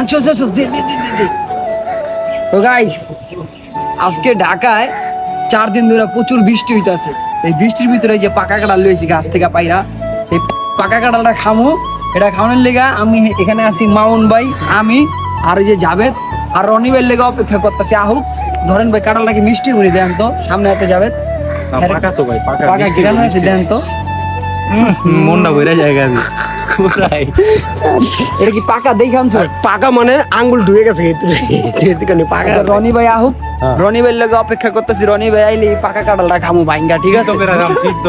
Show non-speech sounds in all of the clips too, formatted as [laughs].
আচ্ছা আচ্ছা আচ্ছা দে দে দে দে, দে। তো গাইস আজকে ঢাকায় চার দিন ধরে প্রচুর বৃষ্টি হইতাছে। এই বৃষ্টির ভিতরে যে পাকা কাঁঠাল লইছি গাছ থেকে পাইরা এই পাকা কাঁঠালটা খামু। এটা খাওয়ানোর লেগা আমি এখানে আছি মাউন ভাই আমি আর ওই যে জাভেদ আর রনি ভাইয়ের লেগে অপেক্ষা করতেছি আহুক। ধরেন ভাই কাঁঠালটা কি মিষ্টি করে দেন তো সামনে হাতে জাভেদ। পাকা তো ভাই পাকা পাকা। দেন তো। মনটা ভরে জায়গা দি [laughs] এটা কি পাকা? দেখে আনছো? পাকা মানে আঙ্গুল ঢুকে গেছে পাকা রনি ভাই আহুক রনি ভাইয়ের লেগে অপেক্ষা করতেছি। রনি ভাই আইলে পাকা কাঁঠালটা খামু ভাইঙ্গা ঠিক আছে? সিদ্ধ সিদ্ধ।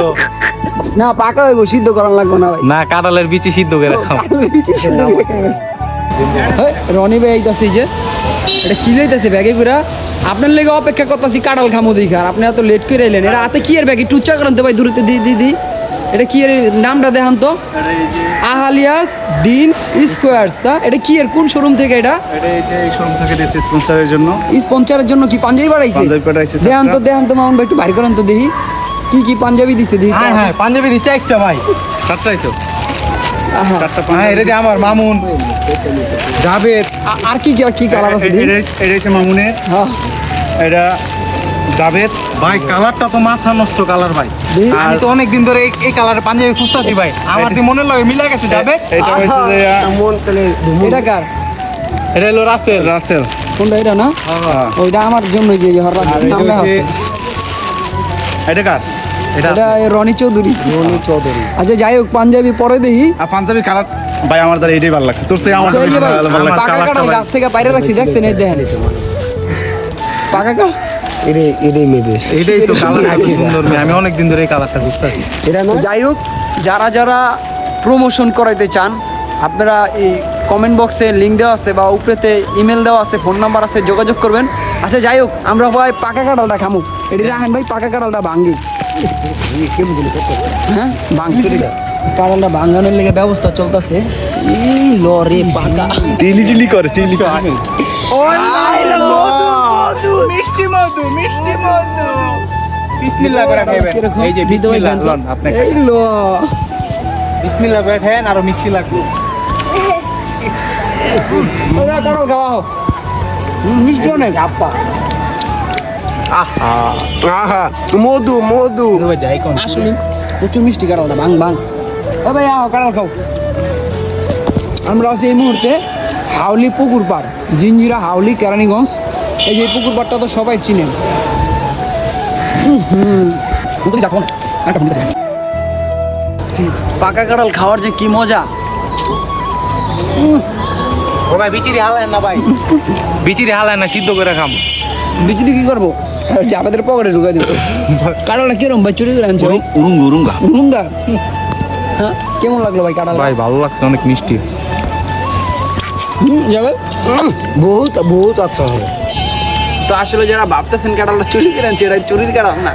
না পাকা হইব সিদ্ধ করার লাগবে না ভাই। না কাঁঠালের বিচি সিদ্ধ করে খাম। হেই, রনি ভাই আইতাছে যে। এটা কি লইতাছে ব্যাগে করে আপনার লেগে অপেক্ষা করতেছি কাঁঠাল খামু দিই খার আপনি এত লেট করে এলেন। এটা হাতে কি এর ব্যাগে? টুচা করেন তো ভাই দূরতে দি দি দি। এটা কি এর নামটা দেখান তো? আহালিয়াস ডিন স্কোয়ার্স তা? এটা কি এর কোন শোরুম থেকে এটা? এটা এই শোরুম থেকে দিয়েছে স্পন্সরের জন্য। স্পন্সরের জন্য কি পাঞ্জাবি বাড়াইছে? পাঞ্জাবি দেখান তো দেখান তো মামুন ভাই একটু বাইর করেন তো দেখি। কি কি পাঞ্জাবি দিছে দেখি হ্যাঁ হ্যাঁ পাঞ্জাবি দিচ্ছে একটা ভাই। চারটাই তো। হ্যাঁ এটা দিয়ে আমার মামুন। জাভেদ। আর কি কি কি কালার আছে এটা হচ্ছে মামুনের। হ্যাঁ। এটা জাভেদ ভাই কালারটা তো মাথা নষ্ট কালার ভাই। আমি তো অনেক দিন ধরে এই- কালারের পাঞ্জাবি খুঁজতাছি ভাই। আমার তো মনে লাগে মিলা গেছে জাভেদ এটা হচ্ছে যে মন তাহলে এটা কার? এটা হলো রাসেল। রাসেল। কোনটা এটা না? হ্যাঁ। ওইটা আমার জন্য যে এটা আছে। এটা কার? এটা রনি চৌধুরী। রনি চৌধুরী। আচ্ছা যাই হোক পাঞ্জাবি পরে দেখি। আর পাঞ্জাবি কালার ভাই আমার দ্বারা এটাই ভালো লাগছে। তোর থেকে আমার আচ্ছা, ভালো লাগছে। পাকা কাঁঠাল গাছ থেকে বাইরে রাখছি দেখছেন? এই দেখেন। পাকা কাঁঠাল এটাই তো [laughs] কালার সুন্দর আমি অনেক দিন ধরে এই কালারটা খুঁজতাছি। যাই হোক যারা যারা প্রমোশন করাইতে চান আপনারা এই কমেন্ট বক্সে লিঙ্ক দেওয়া আছে বা উপরেতে ইমেল দেওয়া আছে ফোন নাম্বার আছে যোগাযোগ করবেন। আচ্ছা যাই হোক আমরা ভাই পাকা কাঁঠালটা খামু। এটি রাখেন ভাই পাকা কাঁঠালটা ভাঙ্গি। হ্যাঁ? ভাঙতে কাঁঠালটা ভাঙানোর লেগে ব্যবস্থা চলতেছে। এই লরে পাকা। টিলি টিলি করে টিলি করে মিষ্টি মধু মিষ্টি মধু। বিসমিল্লাহ করে? এই যে বিসমিল্লাহ লন আপনি এই লো। বিসমিল্লাহ করে খাবেন আরও মিষ্টি লাগবে। ওরা খাওয়া হোক। মিষ্টি অনেক। আহা। মধু মধু। যাই কোন। আসলে প্রচুর মিষ্টি কাঁঠালটা ভাঙ ভাঙ। ও ভাই আহ কাঁঠাল খাও? আমরা আছি এই মুহূর্তে হাউলি পুকুর পাড় জিঞ্জিরা হাউলি কেরানীগঞ্জ। এই যে পুকুর পাড়টা তো সবাই চিনেন। হুম, হুম। ওটা যাব না, একটা ফোন পাকা কাঁঠাল খাওয়ার যে কি মজা। ও ভাই বিচিরি হালায় না ভাই? বিচিরি হালায় না সিদ্ধ করে খাম। বিচুলি কি করব? চাপাদের পকেটে ঢুকাই দেবো কাঁঠালটা কিরম ভাই? চুরি করে আনছো? উরুঙ্গা উরুঙ্গা। উরুঙ্গা? হ্যাঁ কেমন লাগল ভাই কাঁঠাল ভাই ভালো লাগছে অনেক মিষ্টি। হুম, যাবে? বহুত বহুত আচ্ছা হবে তো আসলে যারা ভাবতেছেন কাঁঠালটা চুরি করে আনছি এটা চুরির কাঁঠাল না।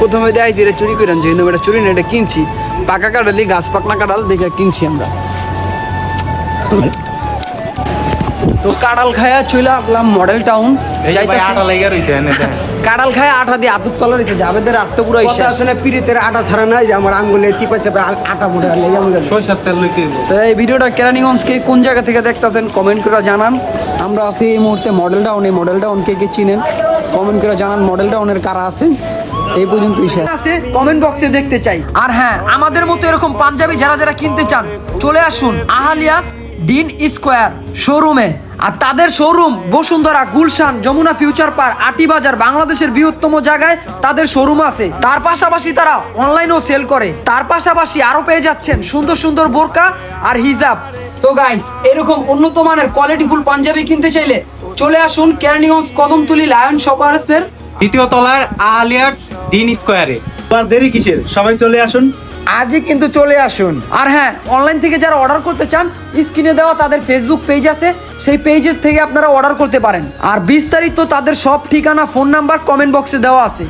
প্রথমে দেখাইছি এটা চুরি করে আনছি কিন্তু এটা চুরি না এটা কিনছি। পাকা কাঁঠালি গাছ পাকনা কাঁঠাল দেখে কিনছি আমরা। তো কাঁঠাল খায়া চলে আসলাম মডেল টাউন আটা। কাঁঠাল খায় আঠা দিয়ে আতুত তলা রয়েছে যাবেদের আটটা পুরো কথা আসলে পিরিতের আটা ছাড়া নাই যে আমার আঙ্গুলে চিপা চাপে আটা মুড়ে লেগে আমাদের সরিষার তেল লইতে তো এই ভিডিওটা কেরানীগঞ্জকে কোন জায়গা থেকে দেখতেছেন কমেন্ট করে জানান। আমরা আছি এই মুহূর্তে মডেল টাউন এই মডেল টাউন কে কে চিনেন? কমেন্ট করে জানান মডেল টাউনের কারা আছে এই পর্যন্তই শেষ। আছে কমেন্ট বক্সে দেখতে চাই। আর হ্যাঁ আমাদের মতো এরকম পাঞ্জাবি যারা যারা কিনতে চান চলে আসুন আহালিয়াস ডিন স্কোয়ার শোরুমে। আর তাদের showroom Bashundhara, Gulshan, Jamuna future park Aati Bazar বাংলাদেশের বৃহত্তম জায়গায় তাদের শোরুম আছে। তার পাশাপাশি তারা অনলাইনেও সেল করে। তার পাশাপাশি আরও পেয়ে যাচ্ছেন সুন্দর সুন্দর বোরকা আর হিজাব। তো গাইস এরকম উন্নত মানের কোয়ালিটিফুল পাঞ্জাবি কিনতে চাইলে চলে আসুন কেরানীগঞ্জ কদমতলি লায়ন শপার্সের দ্বিতীয় তলার আলিয়ার্স ডিন স্কোয়ারে আর দেরি কিসের? সবাই চলে আসুন। আজই কিন্তু চলে আসুন। আর হ্যাঁ অনলাইন থেকে যারা অর্ডার করতে চান স্ক্রিনে দেওয়া তাদের ফেসবুক পেজ আছে। সেই পেজের থেকে আপনারা অর্ডার করতে পারেন। আর বিস্তারিত তাদের সব ঠিকানা ফোন নাম্বার কমেন্ট বক্সে দেওয়া আছে।